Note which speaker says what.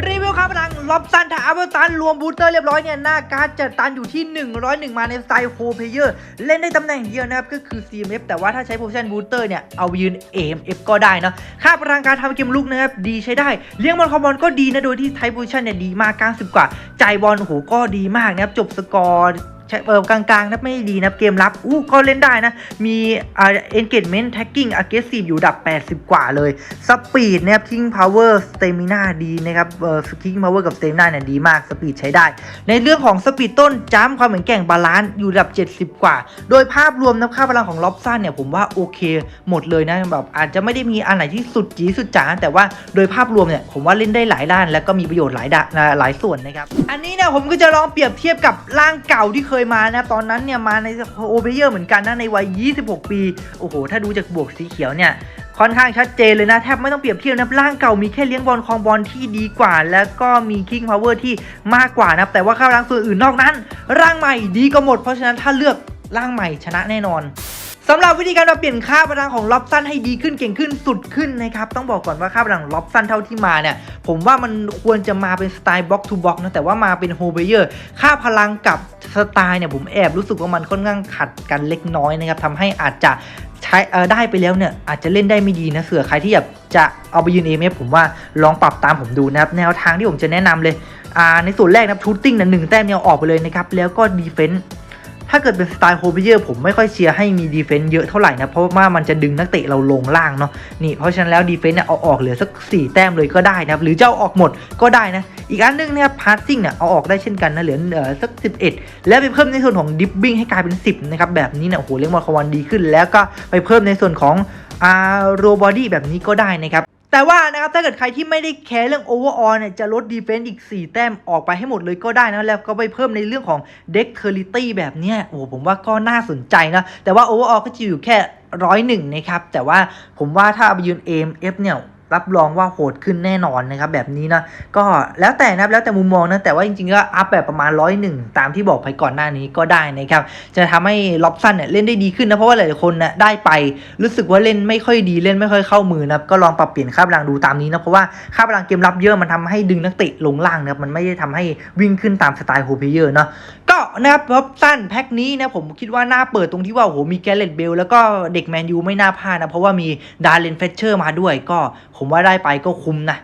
Speaker 1: รีวิวครับพลังล็อบซันทาอัลเบอร์ตันรวมบูสเตอร์เรียบร้อยเนี่ย หน้าการ์ดจะตันอยู่ที่ 101 มาในสไตล์โฮเพเยอร์ เล่นได้ตำแหน่งเดียวนะครับ ก็คือ CMF แต่ว่าถ้าใช้โพชั่นบูสเตอร์เนี่ย เอายืน AMF ก็ได้นะค่าพลังการทำเกมลุกนะครับ ดีใช้ได้ เลี้ยงบอลคอมบอลก็ดีนะ โดยที่ไทโพชั่นเนี่ยดีมาก 90 กว่า ใจบอลโหก็ดีมากนะครับจบสกอร์ เออกลางๆนะไม่ดีนะเกมรับอู้ก็เล่นได้นะ มีอ่า engagement tagging aggressive อยู่ดับ 80 กว่าเลย speed นะครับ king power stamina ดีนะครับเอ่อ king power กับ stamina เนี่ยดีมาก speed ใช้ได้ ในเรื่องของ speed ต้นจ้ำความเหมือนแกร่งบาลานซ์อยู่ดับ 70 กว่า โดยภาพรวมนะค่าพลังของล็อบซันเนี่ยผมว่าโอเค หมดเลยนะแบบอาจจะไม่ได้มีอันไหนที่สุดจีสุดจ๋าแต่ว่าโดยภาพรวมเนี่ยผมว่าเล่นได้หลายด้าน แล้วก็มีประโยชน์หลายด้านหลายส่วนนะครับอันนี้เนี่ยผมก็จะลองเปรียบเทียบกับร่างเก่าที่เคยมานะตอนนั้นเนี่ยมาในโอเปเยอร์เหมือนกันนะในวัย 26 ปี โอ้โห ถ้าดูจากบวกสีเขียวเนี่ยค่อนข้างชัดเจนเลยนะ แทบไม่ต้องเปรียบเทียบนะร่างเก่ามีแค่เลี้ยงบอลคลองบอลที่ดีกว่า แล้วก็มีคิงพาวเวอร์ที่มากกว่านะแต่ว่าข้าวร่างส่วนอื่นนอกนั้น ร่างใหม่ดีก็หมดเพราะฉะนั้นถ้าเลือกร่างใหม่ชนะแน่นอน สำหรับวิธีการมาเปลี่ยนค่าพลังของล็อบซันให้ดีขึ้นเก่งขึ้นสุดขึ้นนะครับต้องบอกก่อนว่าค่าพลังล็อบซันเท่าที่มาเนี่ยผมว่ามันควรจะมาเป็นสไตล์บล็อกทูบล็อกนะแต่ว่ามาเป็นโฮเบเยอร์ค่าพลังกับสไตล์เนี่ยผมแอบรู้สึกว่ามันค่อนข้างขัดกันเล็กน้อยนะครับทำให้อาจจะใช้ได้ไปแล้วเนี่ยอาจจะเล่นได้ไม่ดีนะเสือใครที่แบบจะเอาไปยืนเอเมผมว่าลองปรับตามผมดูนะครับแนวทางที่ผมจะแนะนำเลยในส่วนแรกนะครับชูตติ้งนะหนึ่งแต้มเนี่ยอออกไปเลยนะครับแล้วก็ดีเฟนส์ ถ้าเกิดเป็นสไตล์โฮเบเยอร์ผมไม่ค่อยเชียร์ให้มีดีเฟนต์เยอะเท่าไหร่นะ เพราะว่ามันจะดึงนักเตะเราลงล่างเนาะนี่เพราะฉะนั้นแล้วดีเฟนต์เนี่ยเอาออกเหลือสัก 4 แต้มเลยก็ได้นะครับหรือจะเอาออกหมดก็ได้นะ อีกอันหนึงนะครับพาสซิ่งเนี่ยเอาออกได้เช่นกันนะเหลือเออสัก 11 แล้วไปเพิ่มในส่วนของดิฟบิ้งให้กลายเป็น 10นะครับแบบนี้เนี่ยโอ้โหเลี้ยงบอลควันดีขึ้น แล้วก็ไปเพิ่มในส่วนของอ่าโรบอดี้แบบนี้ก็ได้นะครับ แต่ว่านะครับถ้าเกิดใครที่ไม่ได้แคร์เรื่องโอเวอร์ออลเนี่ยจะลดดีเฟนซ์อีก 4 แต้มออกไปให้หมดเลยก็ได้นะแล้วก็ไปเพิ่มในเรื่องของเด็กเทอริตี้แบบเนี้ยโอ้ผมว่าก็น่าสนใจนะ แต่ว่าโอเวอร์ออลก็จะอยู่แค่ร้อยหนึ่งนะครับ แต่ว่าผมว่าถ้าเอาไปยืน AMF เนี่ย รับรองว่าโหดขึ้นแน่นอนนะครับแบบนี้นะก็แล้วแต่นะแล้วแต่มุมมองนะแต่ว่าจริงๆก็อัพแบบประมาณร้อยหนึ่งตามที่บอกไปก่อนหน้านี้ก็ได้นะครับจะทำให้ล็อบสันเนี่ยเล่นได้ดีขึ้นนะเพราะว่าหลายๆคนนะได้ไปรู้สึกว่าเล่นไม่ค่อยดีเล่นไม่ค่อยเข้ามือนะก็ลองปรับเปลี่ยนค่าพลังดูตามนี้นะเพราะว่าค่าพลังเกมรับเยอะมันทำให้ดึงนักเตะลงล่างนะมันไม่ได้ทำให้วิ่งขึ้นตามสไตล์โฮเพเยอร์เนาะ ก็นะครับล็อบสันแพ็คนี้นะผมคิดว่าน่าเปิดตรงที่ว่าโหมีแกเลตเบลแล้วก็เด็กแมนยูไม่น่าพลาดนะ เพราะว่ามีดาร์เลนเฟเชอร์มาด้วย ก็ผมว่าได้ไปก็คุ้มนะ